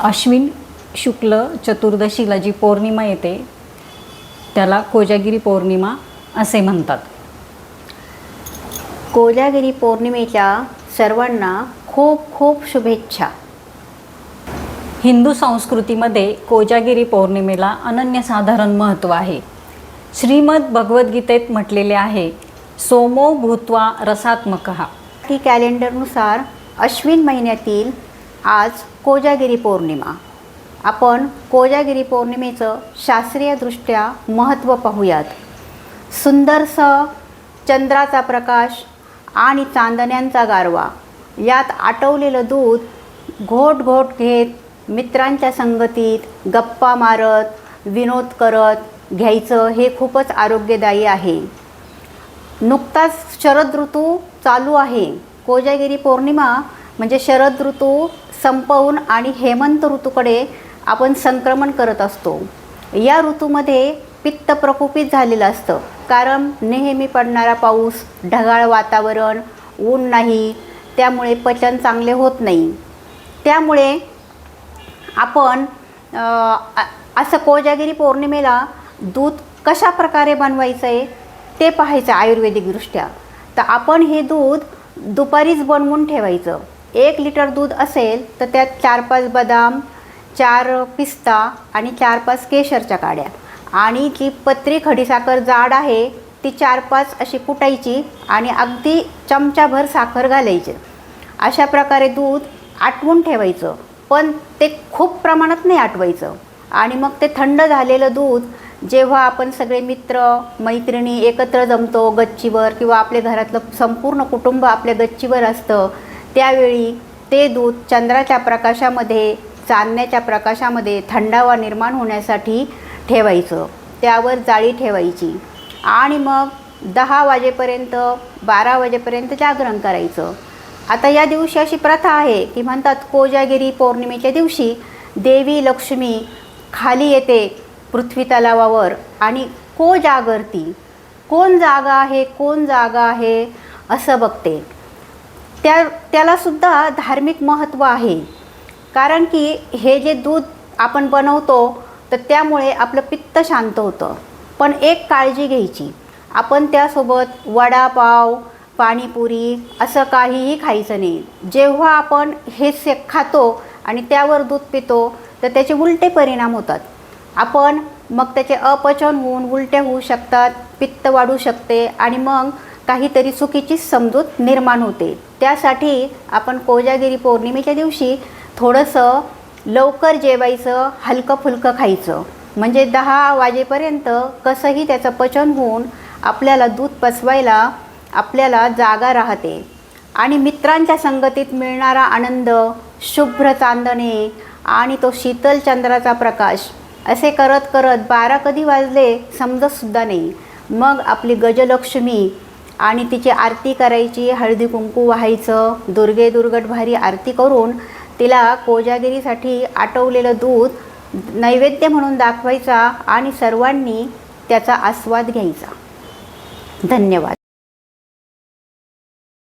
अश्विन शुक्ल चतुर्दशीला जी पौर्णिमा येते त्याला कोजागिरी पौर्णिमा असे म्हणतात. कोजागिरी पौर्णिमेच्या सर्वांना खूप खूप शुभेच्छा. हिंदू संस्कृतीमध्ये कोजागिरी पौर्णिमेला अनन्यसाधारण महत्त्व आहे. श्रीमद भगवद्गीतेत म्हटलेले आहे सोमो भूत्वा रसात्मक. ती कॅलेंडरनुसार अश्विन महिन्यातील आज कोजागिरी पौर्णिमा. आपण कोजागिरी पौर्णिमेचं शास्त्रीयदृष्ट्या महत्त्व पाहूयात. सुंदरसं चंद्राचा प्रकाश आणि चांदण्यांचा गारवा यात आटवलेलं दूध घोट घोट घेत मित्रांच्या संगतीत गप्पा मारत विनोद करत घ्यायचं हे खूपच आरोग्यदायी आहे. नुकताच शरद ऋतू चालू आहे. कोजागिरी पौर्णिमा म्हणजे शरद ऋतू संपवून आणि हेमंत ऋतूकडे आपण संक्रमण करत असतो. या ऋतूमध्ये पित्त प्रकोपित झालेलं असतं. कारण नेहमी पडणारा पाऊस ढगाळ वातावरण ऊन नाही त्यामुळे पचन चांगले होत नाही. त्यामुळे आपण असं कोजागिरी पौर्णिमेला दूध कशा प्रकारे बनवायचं आहे ते पाहायचं आयुर्वेदिकदृष्ट्या. तर आपण हे दूध दुपारीच बनवून ठेवायचं. एक लिटर दूध असेल तर त्यात चार पाच बदाम चार पिस्ता आणि चार पाच केशरच्या काड्या. आणि जी पत्री खडीसाखर जाड आहे ती चार पाच अशी कुटायची आणि अगदी चमचाभर साखर घालायची. अशा प्रकारे दूध आटवून ठेवायचं पण ते खूप प्रमाणात नाही आटवायचं. आणि मग ते थंड झालेलं दूध जेव्हा आपण सगळे मित्र मैत्रिणी एकत्र जमतो गच्चीवर किंवा आपल्या घरातलं संपूर्ण कुटुंब आपल्या गच्चीवर असतं त्यावेळी ते दूध चंद्राच्या प्रकाशामध्ये चांदण्याच्या प्रकाशामध्ये थंडावा निर्माण होण्यासाठी ठेवायचं. त्यावर जाळी ठेवायची. आणि मग दहा वाजेपर्यंत बारा वाजेपर्यंत जागरण करायचं. आता या दिवशी अशी प्रथा आहे की म्हणतात कोजागिरी पौर्णिमेच्या दिवशी देवी लक्ष्मी खाली येते पृथ्वी तलावावर आणि को जागरती? कोण जागा आहे? कोण जागा आहे? असं बघते. त्या त्यालासुद्धा धार्मिक महत्त्व आहे. कारण की हे जे दूध आपण बनवतो तर त्यामुळे आपलं पित्त शांत होतं. पण एक काळजी घ्यायची. आपण त्यासोबत वडापाव पाणीपुरी असं काहीही खायचं नाही. जेव्हा आपण हे से खातो आणि त्यावर दूध पितो तर त्याचे उलटे परिणाम होतात. आपण मग त्याचे अपचन होऊन उलट्या होऊ शकतात पित्त वाढू शकते आणि मग काहीतरी चुकीची समजूत निर्माण होते. त्यासाठी आपण कोजागिरी पौर्णिमेच्या दिवशी थोडंसं लवकर जेवायचं हलकं फुलकं खायचं. म्हणजे दहा वाजेपर्यंत कसंही त्याचं पचन होऊन आपल्याला दूध पचवायला आपल्याला जागा राहते. आणि मित्रांच्या संगतीत मिळणारा आनंद शुभ्र चांदणे आणि तो शीतल चंद्राचा प्रकाश असे करत करत बारा कधी वाजले समजतसुद्धा नाही. मग आपली गजलक्ष्मी आणि तिची आरती करायची हळदी कुंकू व्हायचं दुर्गे दुर्गट भारी आरती करून तिला कोजागिरीसाठी आटवलेलं दूध नैवेद्य म्हणून दाखवायचा आणि सर्वांनी त्याचा आस्वाद घ्यायचा. धन्यवाद.